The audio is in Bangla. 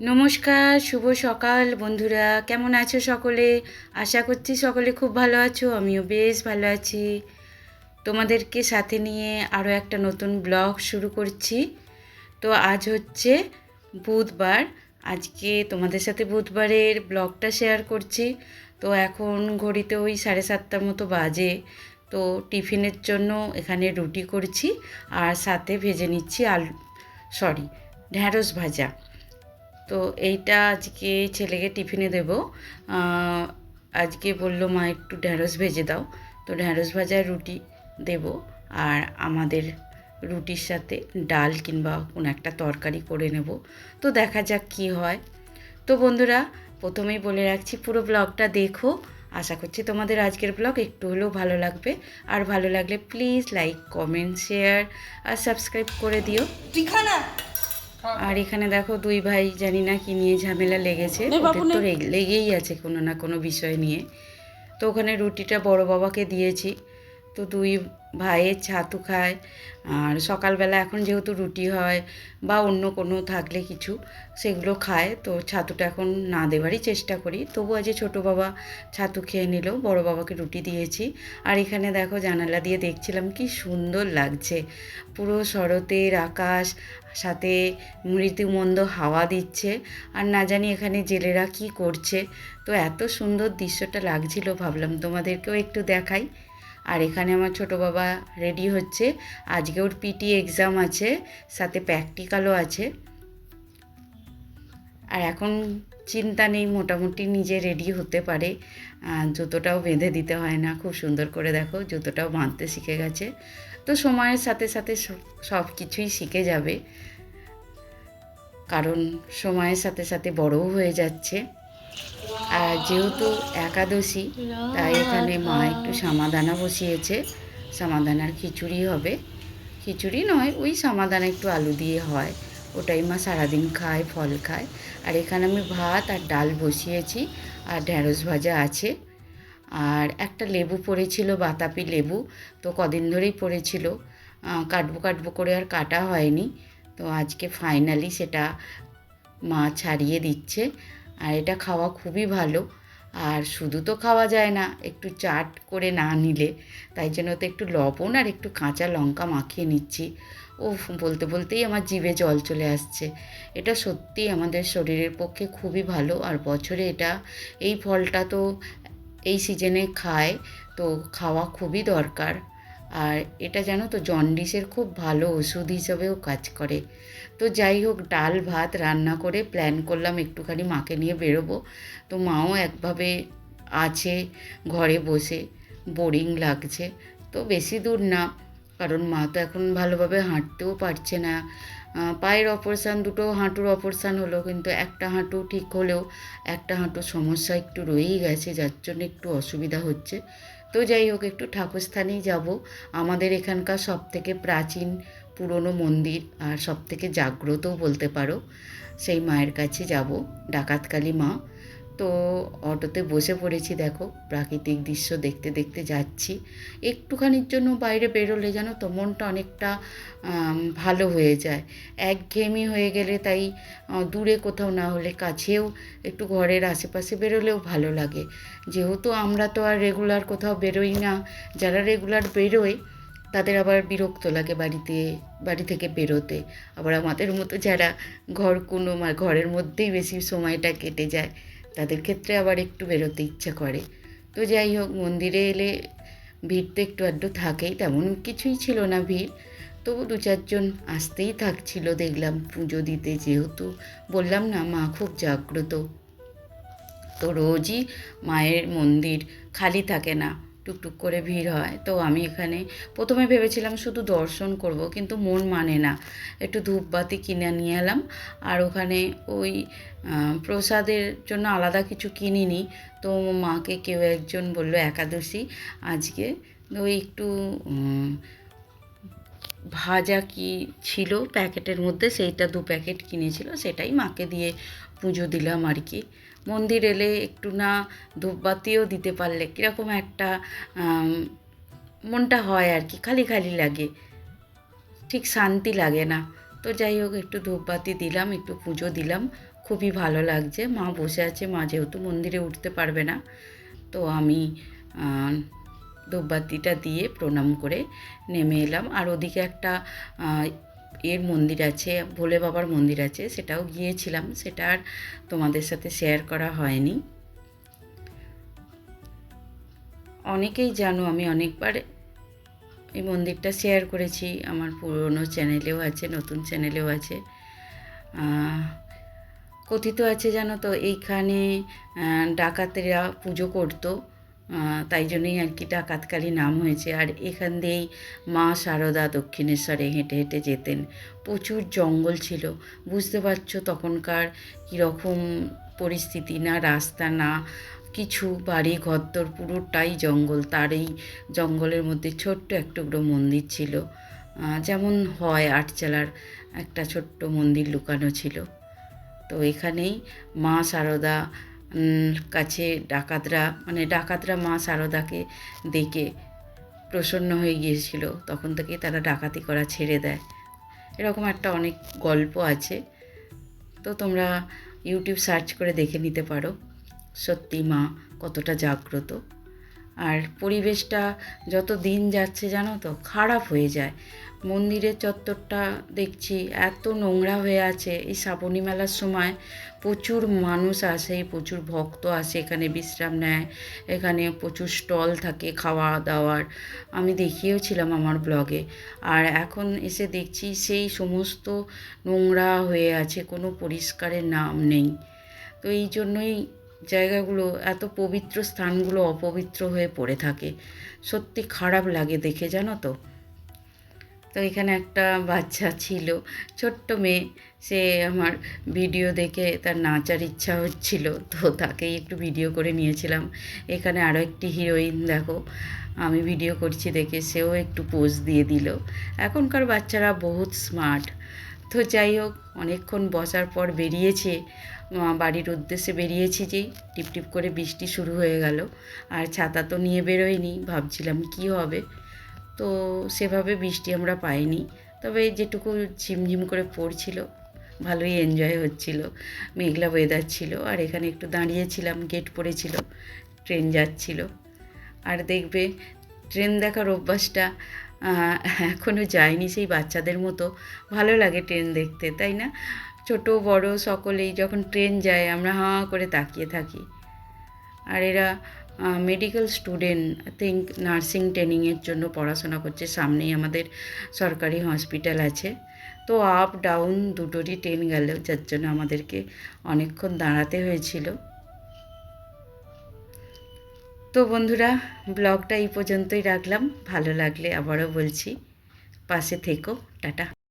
নমস্কার, শুভ সকাল বন্ধুরা। কেমন আছো সকলে? আশা করছি সকলে খুব ভালো আছো, আমিও বেশ ভালো আছি। তোমাদেরকে সাথে নিয়ে আরও একটা নতুন ব্লগ শুরু করছি। তো আজ হচ্ছে বুধবার। আজকে তোমাদের সাথে বুধবারের ব্লগটা শেয়ার করছি। তো এখন ঘড়িতে ওই সাড়ে সাতটার মতো বাজে। তো টিফিনের জন্য এখানে রুটি করছি আর সাথে ভেজে নিচ্ছি আলু, সরি, ঢ্যাঁড়স ভাজা। তো এইটা আজকে ছেলেকে টিফিনে দেব। আজকে বলল, মা, একটু ঢ্যাঁড়স ভেজে দাও। তো ঢ্যাঁড়স ভাজার রুটি দেব আর আমাদের রুটির সাথে ডাল কিংবা কোনো একটা তরকারি করে নেব। তো দেখা যাক কি হয়। তো বন্ধুরা, প্রথমেই বলে রাখছি, পুরো ব্লগটা দেখো। আশা করছি তোমাদের আজকের ব্লগ একটু হলেও ভালো লাগবে। আর ভালো লাগলে প্লিজ লাইক, কমেন্ট, শেয়ার আর সাবস্ক্রাইব করে দিও। তুই আর এখানে দেখো দুই ভাই জানি না কি নিয়ে ঝামেলা লেগেছে। ওদের তো লেগেই আছে কোনো না কোনো বিষয় নিয়ে। তো ওখানে রুটিটা বড় বাবাকে দিয়েছি। তো দুই ভাইয়ের ছাতু খায়। আর সকালবেলা এখন যেহেতু রুটি হয় বা অন্য কোনো থাকলে কিছু, সেগুলো খায়। তো ছাতুটা এখন না দেওয়ারই চেষ্টা করি। তবু আজ ছোটো বাবা ছাতু খেয়ে নিল, বড় বাবাকে রুটি দিয়েছি। আর এখানে দেখো জানালা দিয়ে দেখছিলাম কি সুন্দর লাগছে। পুরো শরতের আকাশ, সাথে মৃত্যুমন্দ হাওয়া দিচ্ছে। আর না জানি এখানে জেলেরা কি করছে। তো এত সুন্দর দৃশ্যটা লাগছিল, ভাবলাম তোমাদেরকেও একটু দেখাই। আর এখানে আমার ছোট বাবা রেডি হচ্ছে। আজকে ওর পিটি এক্সাম আছে, সাথে প্র্যাকটিক্যালও আছে। আর এখন চিন্তা নেই, মোটামুটি নিজে রেডি হতে পারে। জুতোটাও বেঁধে দিতে হয় না, খুব সুন্দর করে দেখো, জুতোটাও বাঁধতে শিখে গেছে। তো সময়ের সাথে সাথে সব- কিছুই শিখে যাবে। কারণ সময়ের সাথে সাথে বড়ও হয়ে যাচ্ছে। আর যেহেতু একাদশী, তাই এখানে মা একটু সামাদানা বসিয়েছে। সামাদানার খিচুড়ি হবে। খিচুড়ি নয়, ওই সামাদানা একটু আলু দিয়ে হয়। ওটাই মা সারাদিন খায়, ফল খায়। আর এখানে আমি ভাত আর ডাল বসিয়েছি আর ঢ্যাঁড়স ভাজা আছে। আর একটা লেবু পড়েছিল, বাতাপি লেবু, তো কদিন ধরেই পড়েছিল। কাটবো কাটবো করে আর কাটা হয়নি। তো আজকে ফাইনালি সেটা মা ছাড়িয়ে দিচ্ছে। আর এটা খাওয়া খুবই ভালো। আর শুধু তো খাওয়া যায় না, একটু চাট করে না নিলে, তাই জন্য তো একটু লবণ আর একটু কাঁচা লঙ্কা মাখিয়ে নিচ্ছি। ও বলতে বলতেই আমার জিভে জল চলে আসছে। এটা সত্যিই আমাদের শরীরের পক্ষে খুবই ভালো, আর বছরে এটা, এই ফলটা তো এই সিজনে খায়, তো খাওয়া খুবই দরকার। আর এটা জানো তো জন্ডিসের খুব ভালো ওষুধ হিসাবেও কাজ করে। তো যাই হোক, ডাল ভাত রান্না করে প্ল্যান করলাম একটুখানি মাকে নিয়ে বেরোবো। তো মাও একভাবে আছে, ঘরে বসে বোরিং লাগছে। তো বেশি দূর না, কারণ মা তো এখন ভালোভাবে হাঁটতেও পারছে না। পায়ের অপারেশান, দুটো হাঁটুর অপারেশান হলো, কিন্তু একটা হাঁটু ঠিক হলেও একটা হাঁটুর সমস্যা একটু রয়েই গেছে, যার জন্য একটু অসুবিধা হচ্ছে। তো যাই হোক, একটু ঠাকুরস্থানেই যাব। আমাদের এখানকার সব থেকে প্রাচীন পুরনো মন্দির আর সব থেকে জাগ্রতও বলতে পারো, সেই মায়ের কাছে যাব, ডাকাতকালী মা। তো অটোতে বসে পড়েছি, দেখো, প্রাকৃতিক দৃশ্য দেখতে দেখতে যাচ্ছি। একটুখানির জন্য বাইরে বেরোলে যেন তো মনটা অনেকটা ভালো হয়ে যায়। একঘেয়েমি হয়ে গেলে তাই দূরে কোথাও না হলে কাছেও একটু ঘরের আশেপাশে বেরোলেও ভালো লাগে। যেহেতু আমরা তো আর রেগুলার কোথাও বেরোই না, যারা রেগুলার বেরোয়, তাদের আবার বিরক্ত লাগে বাড়িতে, বাড়ি থেকে বেরোতে। আবার আমাদের মতো যারা ঘর কোনো ঘরের মধ্যেই বেশি সময়টা কেটে যায় তাদের ক্ষেত্রে আবার একটু বেরোতে ইচ্ছা করে। তো যাই হোক, মন্দিরে এলে ভিড় তো একটু আড্ডু থাকেই, তেমন কিছুই ছিল না ভিড়। তবু দু চারজন আসতেই থাকছিল, দেখলাম পুজো দিতে যেহেতু। বললাম, না মা, খুব জাগ্রত। তো রোজই মায়ের মন্দির খালি থাকে না। টুকটুক করে ভিড় হয়। তো আমি এখানে প্রথমে ভেবেছিলাম শুধু দর্শন করব, কিন্তু মন মানে না। একটু ধূপবাতি কিনে নিয়ে এলাম। আর ওখানে ওই প্রসাদের জন্য আলাদা কিছু কিনিনি। তো মাকে কেউ একজন বলল, একাদশী, আজকে ওই একটু ভাজা কি ছিল প্যাকেটের মধ্যে, সেইটা দু প্যাকেট কিনেছিল, সেটাই মাকে দিয়ে পুজো দিলাম আর কি। মন্দির এলে একটু না ধূপবাতিও দিতে পারলে কীরকম একটা মনটা হয় আর কি, খালি খালি লাগে। ঠিক শান্তি লাগে না। তো যাই হোক, একটু ধূপবাতি দিলাম, একটু পুজো দিলাম। খুবই ভালো লাগছে। মা বসে আছে, মা যেহেতু মন্দিরে উঠতে পারবে না, তো আমি ধূপবাতিটা দিয়ে প্রণাম করে নেমে এলাম। আর ওদিকে একটা এর মন্দির আছে, ভোলে বাবার মন্দির আছে, সেটাও গিয়েছিলাম। সেটা আর তোমাদের সাথে শেয়ার করা হয়নি। অনেকেই জানো, আমি অনেকবার এই মন্দিরটা শেয়ার করেছি। আমার পুরনো চ্যানেলেও আছে, নতুন চ্যানেলেও আছে। কথিত আছে জানো তো, এইখানে ডাকাতেরা পুজো করতো। তাই জন্যই আর কি ডাকাতকালী নাম হয়েছে। আর এখান দিয়েই মা শারদা দক্ষিণেশ্বরে হেঁটে হেঁটে যেতেন। প্রচুর জঙ্গল ছিল। বুঝতে পারছ তখনকার কীরকম পরিস্থিতি, না রাস্তা, না কিছু, বাড়ি, ঘরদোর, পুরোটাই জঙ্গল। তার এই জঙ্গলের মধ্যে ছোট্ট এক টুকরো মন্দির ছিল। যেমন হয় আটচালার একটা ছোট্ট মন্দির লুকানো ছিল। তো এখানেই মা শারদা কাছে ডাকাতরা মানে ডাকাতরা মা সারদাকে দেখে প্রসন্ন হয়ে গিয়েছিল। তখন থেকেই তারা ডাকাতি করা ছেড়ে দেয়। এরকম একটা অনেক গল্প আছে। তো তোমরা ইউটিউব সার্চ করে দেখে নিতে পারো। সত্যি মা কতটা জাগ্রত। আর পরিবেশটা যত দিন যাচ্ছে জানো তো খারাপ হয়ে যায়। মন্দিরের চত্বরটা দেখছি এত নোংরা হয়ে আছে। এই শ্রাবণী মেলার সময় প্রচুর মানুষ আসে, প্রচুর ভক্ত আসে, এখানে বিশ্রাম নেয়, এখানে প্রচুর স্টল থাকে খাওয়া দাওয়ার আমি দেখিয়েওছিলাম আমার ব্লগে। আর এখন এসে দেখছি সেই সমস্ত নোংরা হয়ে আছে, কোনো পরিষ্কারের নাম নেই। তো এই জন্যই জায়গাগুলো, এত পবিত্র স্থানগুলো অপবিত্র হয়ে পড়ে থাকে। সত্যি খারাপ লাগে দেখে, জানো তো? তো এখানে একটা বাচ্চা ছিল, ছোট্ট মেয়ে। সে আমার ভিডিও দেখে তার নাচার ইচ্ছা হচ্ছিল, তো তাকেই একটু ভিডিও করে নিয়েছিলাম। এখানে আরও একটি হিরোইন, দেখো। আমি ভিডিও করছি দেখে সেও একটু পোজ দিয়ে দিল। এখনকার বাচ্চারা বহুত স্মার্ট। তো যাই হোক, অনেকক্ষণ বসার পর বেরিয়েছে বাড়ির উদ্দেশ্যে বেরিয়েছি যেই টিপ টিপ করে বৃষ্টি শুরু হয়ে গেল। আর ছাতা তো নিয়ে বেরোয়নি, ভাবছিলাম কি হবে। তো সেভাবে বৃষ্টি আমরা পাইনি। তবে যেটুকু ঝিমঝিম করে পড়ছিল, ভালোই এনজয় হচ্ছিল। মেঘলা ওয়েদার ছিল, আর এখানে একটু দাঁড়িয়েছিলাম গেট পড়েছিল ট্রেন যাচ্ছিল। আর দেখবে ট্রেন দেখার অভ্যাসটা এখনও যায়নি সেই বাচ্চাদের মতো। ভালো লাগে ট্রেন দেখতে, তাই না? ছোট, বড় সকলেই যখন ট্রেন যায়, আমরা হাঁ করে তাকিয়ে থাকি। আর এরা মেডিকেল স্টুডেন্ট থিঙ্ক নার্সিং ট্রেনিংয়ের জন্য পড়াশোনা করছে। সামনেই আমাদের সরকারি হসপিটাল আছে। তো আপ ডাউন দুটোরই ট্রেন গেল, যার জন্য আমাদেরকে অনেকক্ষণ দাঁড়াতে হয়েছিল। তো বন্ধুরা ব্লগটা এই পর্যন্তই রাখলাম। ভালো লাগলে আবারও বলছি। পাশে থেকো। টাটা।